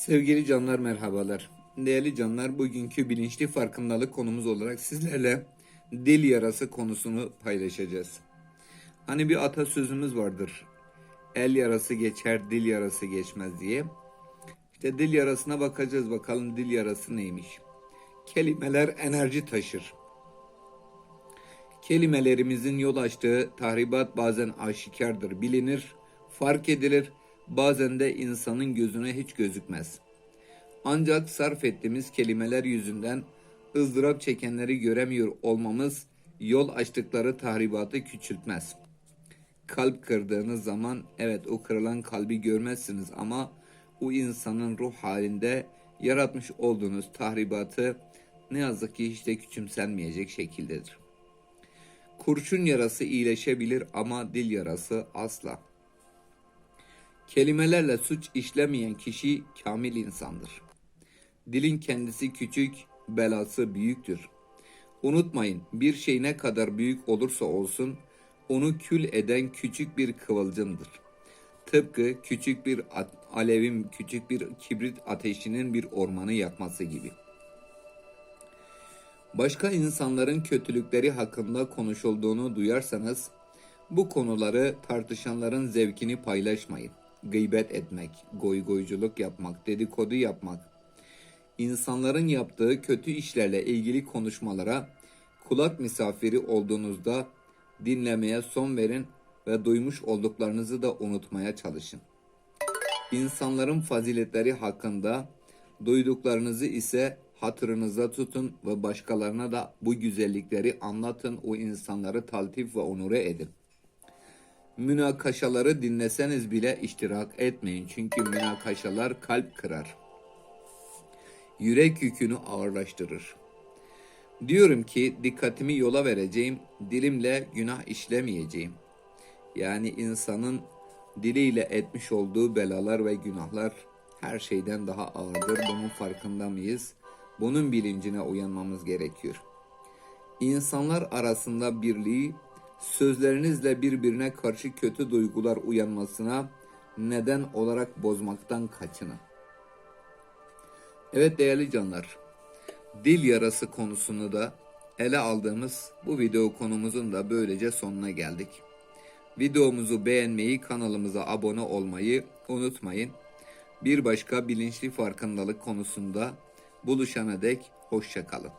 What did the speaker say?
Sevgili canlar merhabalar. Değerli canlar bugünkü bilinçli farkındalık konumuz olarak sizlerle dil yarası konusunu paylaşacağız. Hani bir atasözümüz vardır. El yarası geçer, dil yarası geçmez diye. İşte dil yarasına bakacağız bakalım dil yarası neymiş. Kelimeler enerji taşır. Kelimelerimizin yol açtığı tahribat bazen aşikardır, bilinir, fark edilir, bazen de insanın gözüne hiç gözükmez. Ancak sarf ettiğimiz kelimeler yüzünden ızdırap çekenleri göremiyor olmamız yol açtıkları tahribatı küçültmez. Kalp kırdığınız zaman evet o kırılan kalbi görmezsiniz ama o insanın ruh halinde yaratmış olduğunuz tahribatı ne yazık ki hiç de küçümsenmeyecek şekildedir. Kurşun yarası iyileşebilir ama dil yarası asla. Kelimelerle suç işlemeyen kişi kamil insandır. Dilin kendisi küçük, belası büyüktür. Unutmayın, bir şey ne kadar büyük olursa olsun, onu kül eden küçük bir kıvılcımdır. Tıpkı küçük bir alevin, küçük bir kibrit ateşinin bir ormanı yakması gibi. Başka insanların kötülükleri hakkında konuşulduğunu duyarsanız, bu konuları tartışanların zevkini paylaşmayın. Gıybet etmek, goygoyculuk yapmak, dedikodu yapmak, insanların yaptığı kötü işlerle ilgili konuşmalara kulak misafiri olduğunuzda dinlemeye son verin ve duymuş olduklarınızı da unutmaya çalışın. İnsanların faziletleri hakkında duyduklarınızı ise hatırınıza tutun ve başkalarına da bu güzellikleri anlatın, o insanları taltif ve onure edin. Münakaşaları dinleseniz bile iştirak etmeyin çünkü münakaşalar kalp kırar. Yürek yükünü ağırlaştırır. Diyorum ki dikkatimi yola vereceğim, dilimle günah işlemeyeceğim. Yani insanın diliyle etmiş olduğu belalar ve günahlar her şeyden daha ağırdır. Bunun farkında mıyız? Bunun bilincine uyanmamız gerekiyor. İnsanlar arasında birliği sözlerinizle birbirine karşı kötü duygular uyanmasına neden olarak bozmaktan kaçının. Evet değerli canlar, dil yarası konusunu da ele aldığımız bu video konumuzun da böylece sonuna geldik. Videomuzu beğenmeyi, kanalımıza abone olmayı unutmayın. Bir başka bilinçli farkındalık konusunda buluşana dek hoşçakalın.